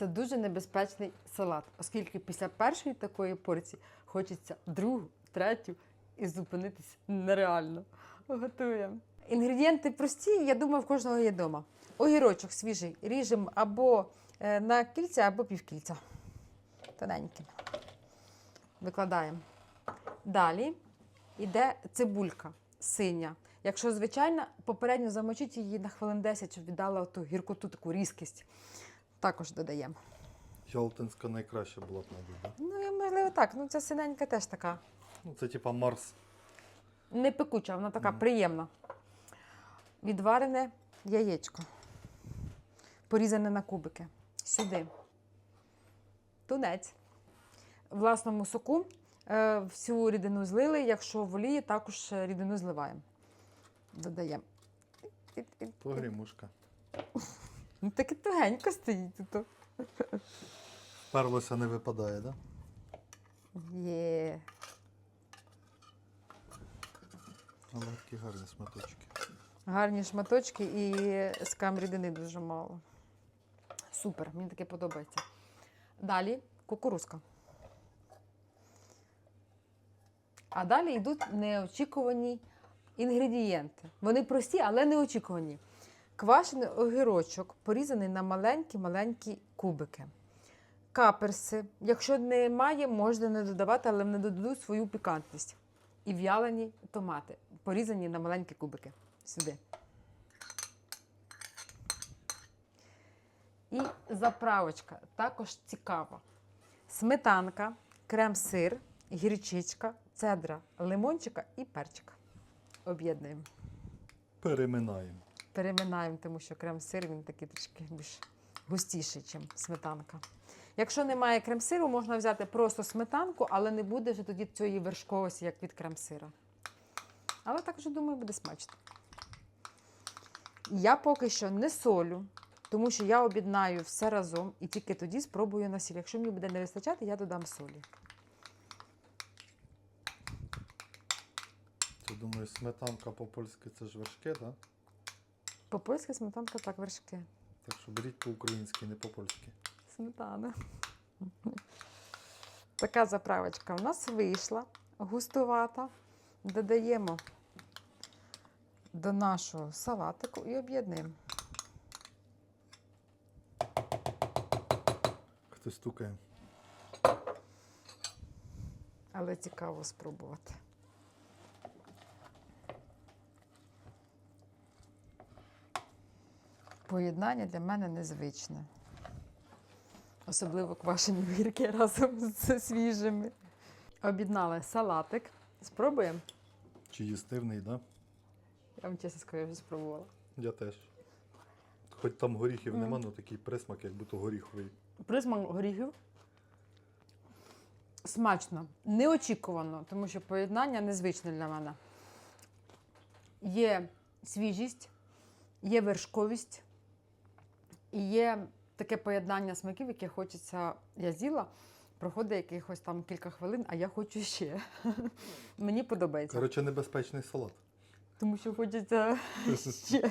Це дуже небезпечний салат, оскільки після першої такої порції хочеться другу, третю і зупинитись нереально. Готуємо. Інгредієнти прості, я думаю, в кожного є вдома. Огірочок свіжий ріжемо або е, на кільця, або півкільця. Тоненьким. Викладаємо. Далі йде цибулька синя. Якщо звичайна, попередньо замочіть її на хвилин 10, щоб віддала ту гіркоту, таку різкість. Також додаємо. Ялтинська найкраща була б, мабуть. Да? Ну, можливо так. Ну, ця синенька теж така. Ну, це типа Марс. Не пекуча, вона така Мгм. приємна. Відварене яєчко. Порізане на кубики. Сюди. Тунець. В власному соку е, всю рідину злили. Якщо в олії, також е, рідину зливаємо. Додаємо. Погрімушка. Ну, таке тугенько стоїть тут. Перлося не випадає, да? Є. Але такі гарні сматочки. Гарні шматочки і скам рідини дуже мало. Супер, мені таке подобається. Далі кукурузка. А далі йдуть неочікувані інгредієнти. Вони прості, але неочікувані. Квашений огірочок, порізаний на маленькі-маленькі кубики. Каперси. Якщо немає, можна не додавати, але вони додадуть свою пікантність. І в'ялені томати, порізані на маленькі кубики. Сюди. І заправочка також цікава. Сметанка, крем-сир, гірчичка, цедра, лимончика і перчик. Об'єднуємо. Переминаємо. Переминаємо, тому що крем-сир він такий трішки більш густіший, ніж сметанка. Якщо немає крем-сиру, можна взяти просто сметанку, але не буде вже тоді цієї вершковості, як від крем-сира. Але також, думаю, буде смачно. Я поки що не солю, тому що я об'єднаю все разом і тільки тоді спробую на сіль. Якщо мені буде не вистачати, я додам солі. Ти думаєш, сметанка по-польськи це ж вершки, да? По-польськи сметанка так вершки. Так що беріть по-українськи, не по-польськи. Сметана. Така заправочка у нас вийшла густувата. Додаємо до нашого салатику і об'єднуємо. Хтось стукає. Але цікаво спробувати. Поєднання для мене незвичне. Особливо квашені гірки разом з свіжими. Об'єднали салатик. Спробуємо. Чи їстивний, да? Я вам чесно скажу, вже спробувала. Я теж. Хоч там горіхів Мгм. нема, але такий присмак, як будто горіховий. Присмак горіхів. Смачно, неочікувано, тому що поєднання незвичне для мене. Є свіжість, є вершковість, і є таке поєднання смаків, яке хочеться, я з'їла, проходить якихось там кілька хвилин, а я хочу ще. Мені подобається. Коротше, небезпечний салат. Тому що хочеться ще.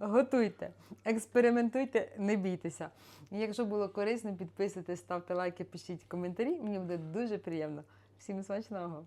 Готуйте, експериментуйте, не бійтеся. І якщо було корисно, підписуйтесь, ставте лайки, пишіть коментарі. Мені буде дуже приємно. Всім смачного!